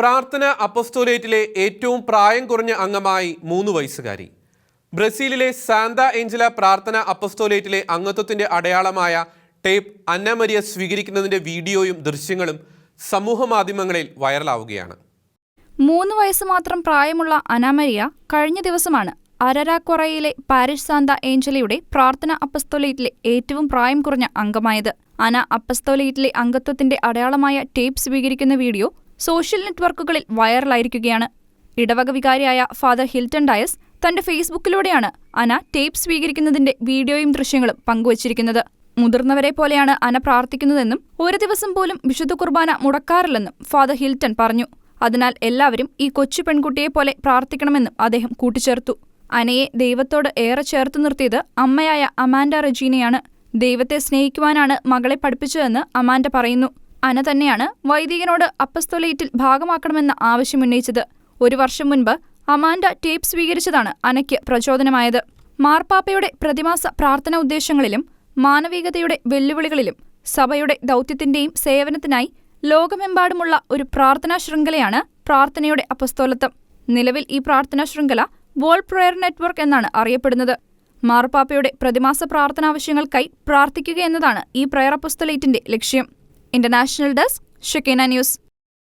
പ്രാർത്ഥന അപ്പസ്തോലേറ്റിലെ ഏറ്റവും പ്രായം കുറഞ്ഞ അംഗമായി മൂന്ന് വയസ്സുകാരി. ബ്രസീലിലെ സാന്ത ഏഞ്ചല പ്രാർത്ഥന അപ്പസ്തോലേറ്റിലെ അംഗത്വത്തിന്റെ അടയാളമായ ടേപ്പ് അന്നമരിയ സ്വീകരിക്കുന്നതിന്റെ വീഡിയോയും ദൃശ്യങ്ങളും സമൂഹ മാധ്യമങ്ങളിൽ വൈറലാവുകയാണ്. മൂന്ന് വയസ്സ് മാത്രം പ്രായമുള്ള അനാമരിയ കഴിഞ്ഞ ദിവസമാണ് അരരാക്വറയിലെ പാരിഷ് സാന്ത ഏഞ്ചലയുടെ പ്രാർത്ഥന അപ്പസ്തോലേറ്റിലെ ഏറ്റവും പ്രായം കുറഞ്ഞ അംഗമായത്. അന അപ്പസ്തോലേറ്റിലെ അംഗത്വത്തിന്റെ അടയാളമായ ടേപ്പ് സ്വീകരിക്കുന്ന വീഡിയോ സോഷ്യൽ നെറ്റ്വർക്കുകളിൽ വൈറലായിരിക്കുകയാണ്. ഇടവക വികാരിയായ ഫാദർ ഹിൽട്ടൺ ഡയസ് തന്റെ ഫേസ്ബുക്കിലൂടെയാണ് അന ടേപ്പ് സ്വീകരിക്കുന്നതിന്റെ വീഡിയോയും ദൃശ്യങ്ങളും പങ്കുവച്ചിരിക്കുന്നത്. മുതിർന്നവരെ പോലെയാണ് അന പ്രാർത്ഥിക്കുന്നതെന്നും ഒരു ദിവസം പോലും വിശുദ്ധ കുർബാന മുടക്കാറില്ലെന്നും ഫാദർ ഹിൽട്ടൺ പറഞ്ഞു. അതിനാൽ എല്ലാവരും ഈ കൊച്ചു പെൺകുട്ടിയെ പോലെ പ്രാർത്ഥിക്കണമെന്നും അദ്ദേഹം കൂട്ടിച്ചേർത്തു. അനയെ ദൈവത്തോട് ഏറെ ചേർത്ത് നിർത്തിയത് അമ്മയായ അമാൻഡ റെജീനയാണ്. ദൈവത്തെ സ്നേഹിക്കുവാനാണ് മകളെ പഠിപ്പിച്ചതെന്ന് അമാൻഡ പറയുന്നു. അന തന്നെയാണ് വൈദികനോട് അപ്പസ്തോലേറ്റിൽ ഭാഗമാക്കണമെന്ന ആവശ്യമുന്നയിച്ചത് ഒരു വർഷം മുൻപ് അമാൻഡ ടേപ്പ് സ്വീകരിച്ചതാണ് അനയ്ക്ക് പ്രചോദനമായത്. മാർപ്പാപ്പയുടെ പ്രതിമാസ പ്രാർത്ഥന ഉദ്ദേശങ്ങളിലും മാനവികതയുടെ വെല്ലുവിളികളിലും സഭയുടെ ദൗത്യത്തിന്റെയും സേവനത്തിനായി ലോകമെമ്പാടുമുള്ള ഒരു പ്രാർത്ഥനാ ശൃംഖലയാണ് പ്രാർത്ഥനയുടെ അപ്പസ്തോലത്വം. നിലവിൽ ഈ പ്രാർത്ഥനാ ശൃംഖല വോൾ പ്രയർ നെറ്റ്വർക്ക് എന്നാണ് അറിയപ്പെടുന്നത്. മാർപ്പാപ്പയുടെ പ്രതിമാസ പ്രാർത്ഥനാവശ്യങ്ങൾക്കായി പ്രാർത്ഥിക്കുക എന്നതാണ് ഈ പ്രയർ അപ്പസ്തലേറ്റിന്റെ ലക്ഷ്യം. International Desk, Shikena News.